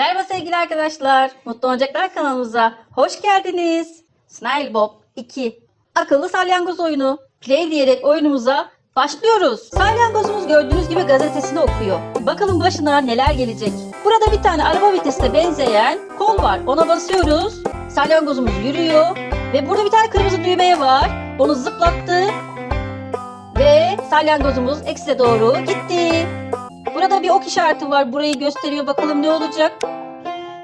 Merhaba sevgili arkadaşlar. Mutlu Oyuncaklar kanalımıza hoş geldiniz. Smile Bob 2 Akıllı salyangoz oyunu. Play diyerek oyunumuza başlıyoruz. Salyangozumuz gördüğünüz gibi gazetesini okuyor. Bakalım başına neler gelecek. Burada bir tane araba vitesine benzeyen kol var. Ona basıyoruz. Salyangozumuz yürüyor. Ve burada bir tane kırmızı düğmeye var. Onu zıplattı. Ve salyangozumuz eksiye doğru gitti. Burada bir ok işareti var. Burayı gösteriyor. Bakalım ne olacak?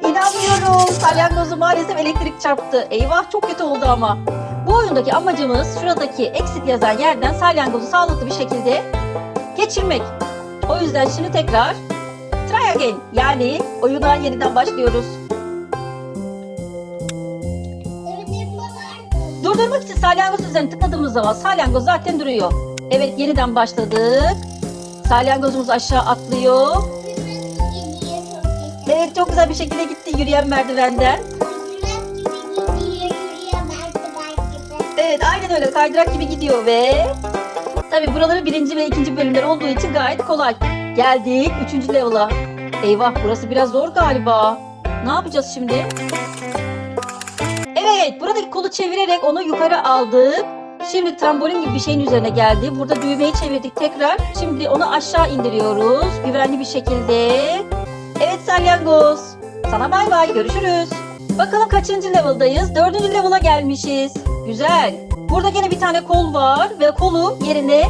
İnanmıyorum. Salyangozu maalesef elektrik çarptı. Eyvah çok kötü oldu ama. Bu oyundaki amacımız şuradaki exit yazan yerden salyangozu sağlıklı bir şekilde geçirmek. O yüzden şimdi tekrar try again yani oyuna yeniden başlıyoruz. Durdurmak için salyangoz üzerine tıkladığımız zaman salyangoz zaten duruyor. Evet yeniden başladık. Salyangozumuz aşağı atlıyor. Evet çok güzel bir şekilde gitti yürüyen merdivenden. Evet aynen öyle kaydırak gibi gidiyor ve tabi buraları birinci ve ikinci bölümler olduğu için gayet kolay. Geldik üçüncü level'a. Eyvah burası biraz zor galiba. Ne yapacağız şimdi? Evet buradaki kolu çevirerek onu yukarı aldık. Şimdi trambolin gibi bir şeyin üzerine geldi. Burada düğmeyi çevirdik tekrar. Şimdi onu aşağı indiriyoruz. Güvenli bir şekilde. Evet salyangoz. Sana bay bay görüşürüz. Bakalım kaçıncı level'dayız? Dördüncü level'a gelmişiz. Güzel. Burada gene bir tane kol var ve kolu yerine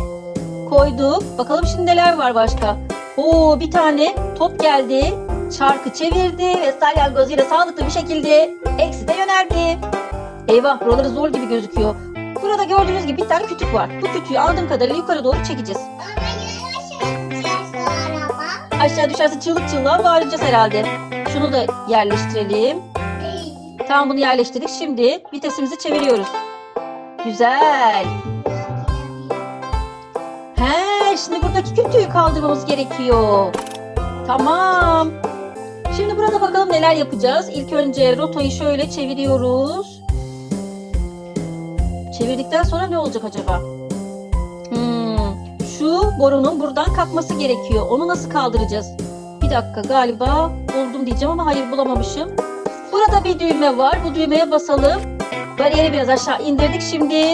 koyduk. Bakalım şimdi neler var başka. Oo bir tane top geldi. Çarkı çevirdi ve salyangoz yine sağlıklı bir şekilde ekside yöneldi. Eyvah buraları zor gibi gözüküyor. Burada gördüğünüz gibi bir tane kütük var. Bu kütüğü aldığım kadarıyla yukarı doğru çekeceğiz. Aşağı düşerse çığlık çığlığa bağıracağız herhalde. Şunu da yerleştirelim. Tamam bunu yerleştirdik. Şimdi vitesimizi çeviriyoruz. Güzel. He, şimdi buradaki kütüğü kaldırmamız gerekiyor. Tamam. Şimdi burada bakalım neler yapacağız. İlk önce rotayı şöyle çeviriyoruz. Çevirdikten sonra ne olacak acaba? Hmm, şu borunun buradan kalkması gerekiyor. Onu nasıl kaldıracağız? Bir dakika galiba buldum diyeceğim ama hayır bulamamışım. Burada bir düğme var. Bu düğmeye basalım. Bariyeri biraz aşağı indirdik şimdi.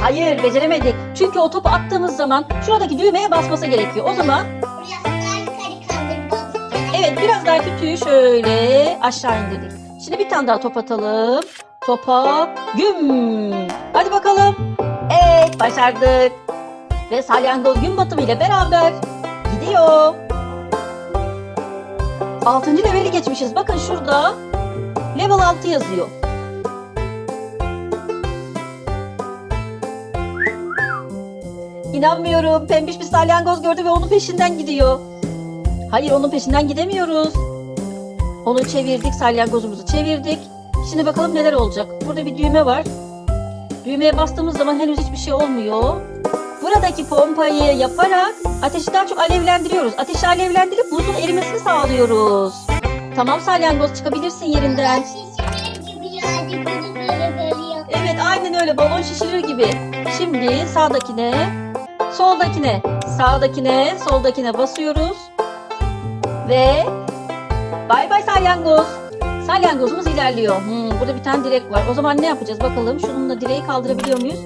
Hayır beceremedik. Çünkü o topu attığımız zaman şuradaki düğmeye basması gerekiyor. O zaman evet biraz daha kütüğü şöyle aşağı indirdik. Şimdi bir tane daha top atalım. Topa güm. Hadi bakalım. Evet başardık. Ve salyangoz gün batımı ile beraber gidiyor. Altıncı leveli geçmişiz. Bakın şurada level 6 yazıyor. İnanmıyorum. Pembiş bir salyangoz gördü ve onun peşinden gidiyor. Hayır onun peşinden gidemiyoruz. Onu çevirdik. Salyangozumuzu çevirdik. Şimdi bakalım neler olacak. Burada bir düğme var. Düğmeye bastığımız zaman henüz hiçbir şey olmuyor. Buradaki pompayı yaparak ateşi daha çok alevlendiriyoruz. Ateşi alevlendirip buzun erimesini sağlıyoruz. Tamam salyangoz çıkabilirsin yerinden. Evet aynen öyle balon şişirir gibi. Şimdi sağdakine, soldakine, sağdakine, soldakine basıyoruz. Ve bay bay salyangoz. Salyangozumuz ilerliyor. Hmm, burada bir tane direk var. O zaman ne yapacağız bakalım. Şununla direği kaldırabiliyor muyuz?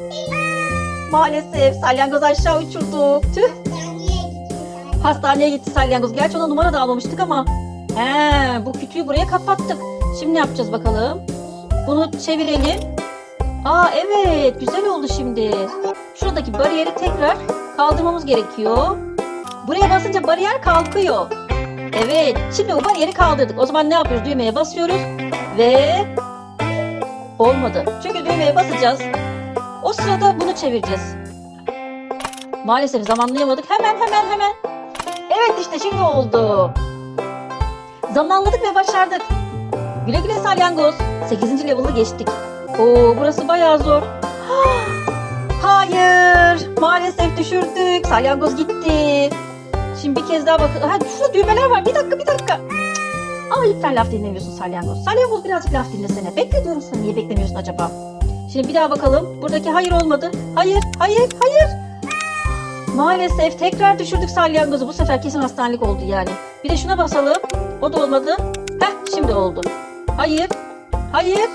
Maalesef salyangoz aşağı uçurdu. Tüh. Hastaneye gitti salyangoz. Gerçi ona numara da almamıştık ama. He, bu kütüğü buraya kapattık. Şimdi ne yapacağız bakalım? Bunu çevirelim. Aa evet güzel oldu şimdi. Şuradaki bariyeri tekrar kaldırmamız gerekiyor. Buraya basınca bariyer kalkıyor. Evet şimdi o bariyeri kaldırdık. O zaman ne yapıyoruz? Düğmeye basıyoruz ve olmadı. Çünkü düğmeye basacağız. O sırada bunu çevireceğiz. Maalesef zamanlayamadık. Hemen hemen hemen. Evet işte şimdi oldu. Zamanladık ve başardık. Güle güle salyangoz. 8. level'ı geçtik. Oo burası bayağı zor. Hayır. Maalesef düşürdük. Salyangoz gitti. Şimdi bir kez daha bakın. Ha şurada düğmeler var. Bir dakika bir dakika. Cık. Ama sen laf dinlemiyorsun salyangoz. Salyangoz birazcık laf dinlesene. Bekle diyorum sana. Niye beklemiyorsun acaba? Şimdi bir daha bakalım. Buradaki hayır olmadı. Hayır, hayır, hayır. Maalesef tekrar düşürdük salyangozu. Bu sefer kesin hastanelik oldu yani. Bir de şuna basalım. O da olmadı. Heh şimdi oldu. Hayır. Hayır.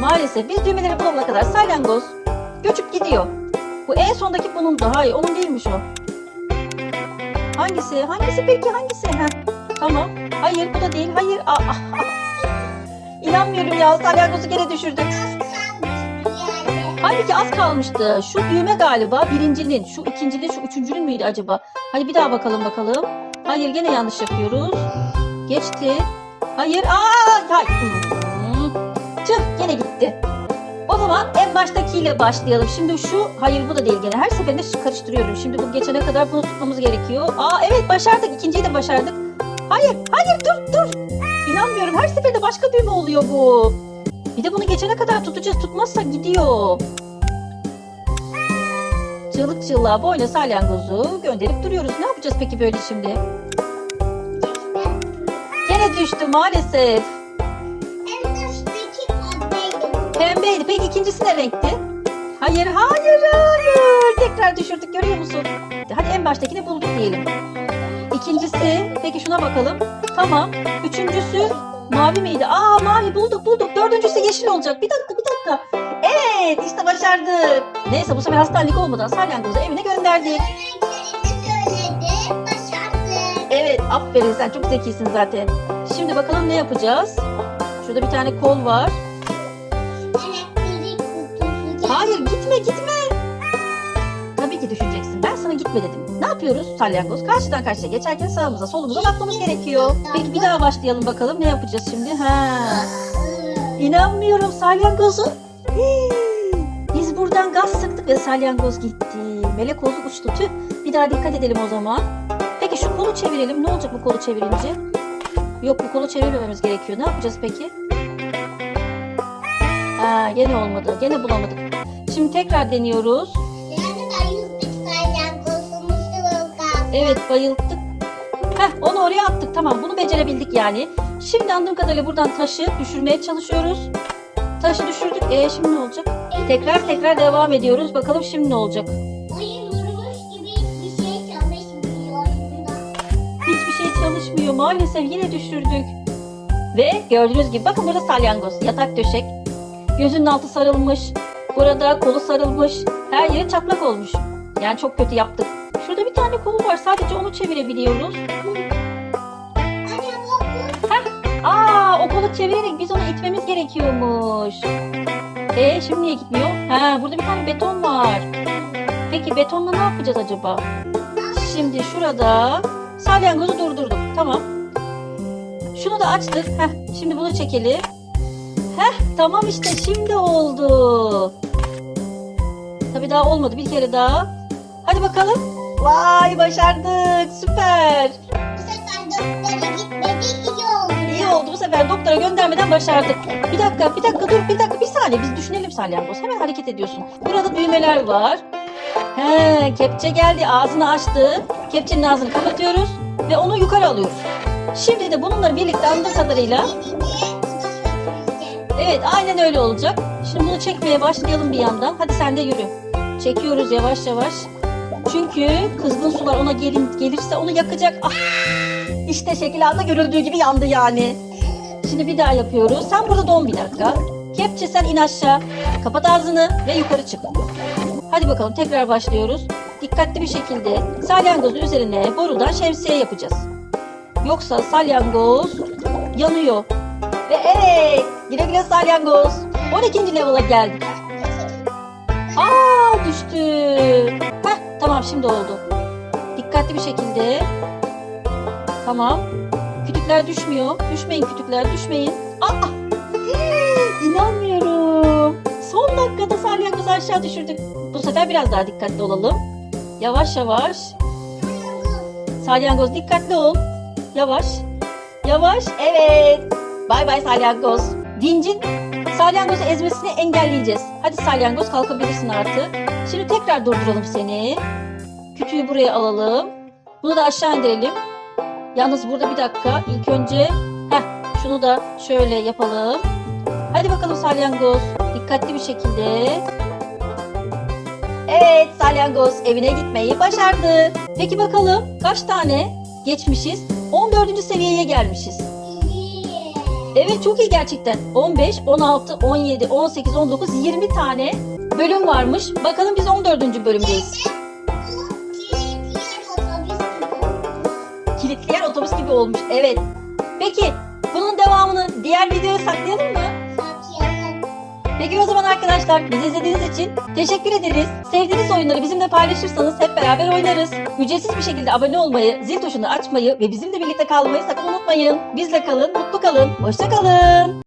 Maalesef biz düğmeleri bulana kadar salyangoz göçüp gidiyor. Bu en sondaki bunun da. Hayır onun değilmiş o. Hangisi? Hangisi peki hangisi? Heh. Tamam. Hayır bu da değil. Hayır. Aa, ah. İnanmıyorum ya salyangozu gene düşürdük. Halbuki az kalmıştı. Şu düğme galiba birincinin, şu ikincinin, şu üçüncünün müydü acaba? Hadi bir daha bakalım bakalım. Hayır gene yanlış yapıyoruz. Geçti. Hayır. Aa, hayır. Hmm. Tüh gene gitti. O zaman en baştakiyle başlayalım. Şimdi şu, hayır bu da değil gene. Her seferinde karıştırıyorum. Şimdi bu geçene kadar bunu tutmamız gerekiyor. Aa evet başardık. İkinciyi de başardık. Hayır, hayır dur dur. İnanmıyorum. Her seferinde başka düğme oluyor bu. Bir de bunu geçene kadar tutacağız. Tutmazsa gidiyor. Çığlık çığlığa boyuna salyangozu gönderip duruyoruz. Ne yapacağız peki böyle şimdi? Gene düştü maalesef. Pembeydi. Peki ikincisi ne renkti? Hayır, hayır, hayır. Tekrar düşürdük görüyor musun? Hadi en baştakini bulduk diyelim. İkincisi, peki şuna bakalım. Tamam. Üçüncüsü mavi miydi? Aa mavi bulduk bulduk. Dördüncüsü yeşil olacak. Bir dakika bir dakika. Evet işte başardık. Neyse bu sefer hastanelik olmadan salyangozu evine gönderdik. Evet aferin sen çok zekisin zaten. Şimdi bakalım ne yapacağız? Şurada bir tane kol var. Hayır gitme gitme. Tabii ki düşüneceksin. Ben sana gitme dedim. Ne yapıyoruz salyangoz? Karşıdan karşıya geçerken sağımıza solumuza bakmamız gerekiyor. Peki bir daha başlayalım bakalım. Ne yapacağız şimdi? Ha. İnanmıyorum salyangozu. Biz buradan gaz sıktık ve salyangoz gitti. Melek oldu uçtu. Tüh. Bir daha dikkat edelim o zaman. Peki şu kolu çevirelim. Ne olacak bu kolu çevirince? Yok bu kolu çevirmememiz gerekiyor. Ne yapacağız peki? Ha, gene olmadı. Gene bulamadık. Şimdi tekrar deniyoruz. Evet bayılttık. Heh onu oraya attık. Tamam bunu becerebildik yani. Şimdi anladığım kadarıyla buradan taşı düşürmeye çalışıyoruz. Taşı düşürdük. E şimdi ne olacak? Tekrar tekrar devam ediyoruz. Bakalım şimdi ne olacak? Hiçbir şey çalışmıyor. Maalesef yine düşürdük. Ve gördüğünüz gibi bakın burada salyangoz. Yatak döşek. Gözünün altı sarılmış. Burada kolu sarılmış. Her yeri çatlak olmuş. Yani çok kötü yaptık. Şurada bir tane kolu var. Sadece onu çevirebiliyoruz. Aa o kolu çevirerek biz onu itmemiz gerekiyormuş. E şimdi niye gitmiyor? Ha burada bir tane beton var. Peki betonla ne yapacağız acaba? Şimdi şurada salyangozu durdurduk. Tamam. Şunu da açtık. Heh, şimdi bunu çekelim. Heh, tamam işte şimdi oldu. Tabii daha olmadı. Bir kere daha. Hadi bakalım. Vay başardık. Süper. İyi oldu bu sefer doktora göndermeden başardık. Bir dakika, bir dakika dur, bir dakika, bir saniye. Biz düşünelim salyangoz. Hemen hareket ediyorsun. Burada düğmeler var. He, kepçe geldi, ağzını açtı. Kepçenin ağzını kapatıyoruz ve onu yukarı alıyoruz. Şimdi de bununla birlikte anladığım kadarıyla Evet aynen öyle olacak. Şimdi bunu çekmeye başlayalım bir yandan. Hadi sen de yürü. Çekiyoruz yavaş yavaş. Çünkü kızgın sular ona gelin, gelirse onu yakacak. Ah! İşte şekil anda görüldüğü gibi yandı yani. Şimdi bir daha yapıyoruz. Sen burada don bir dakika. Kepçe sen in aşağı. Kapat ağzını ve yukarı çık. Hadi bakalım tekrar başlıyoruz. Dikkatli bir şekilde salyangozun üzerine borudan şemsiye yapacağız. Yoksa salyangoz yanıyor. Ve evet güle güle salyangoz. 12. level'a geldik. Aa düştü. Heh tamam şimdi oldu. Dikkatli bir şekilde. Tamam. Kütükler düşmüyor. Düşmeyin kütükler düşmeyin. Aa! İnanmıyorum. Son dakikada salyangozu aşağı düşürdük. Bu sefer biraz daha dikkatli olalım. Yavaş yavaş. Salyangoz dikkatli ol. Yavaş. Yavaş. Evet. Bay bay salyangoz. Dincin salyangozu ezmesini engelleyeceğiz. Hadi salyangoz kalkabilirsin artık. Şimdi tekrar durduralım seni. Kütüğü buraya alalım. Bunu da aşağı indirelim. Yalnız burada bir dakika. İlk önce heh, şunu da şöyle yapalım. Hadi bakalım salyangoz. Dikkatli bir şekilde. Evet salyangoz evine gitmeyi başardı. Peki bakalım kaç tane geçmişiz? 14. seviyeye gelmişiz. Evet çok iyi gerçekten. 15, 16, 17, 18, 19, 20 tane bölüm varmış. Bakalım biz 14. bölümdeyiz. Kilitleyen otobüs gibi olmuş. Evet. Peki bunun devamını diğer videoya saklayalım mı? Peki o zaman arkadaşlar bizi izlediğiniz için teşekkür ederiz. Sevdiğiniz oyunları bizimle paylaşırsanız hep beraber oynarız. Ücretsiz bir şekilde abone olmayı, zil tuşunu açmayı ve bizimle birlikte kalmayı sakın unutmayın. Bizle kalın, mutlu kalın, hoşça kalın.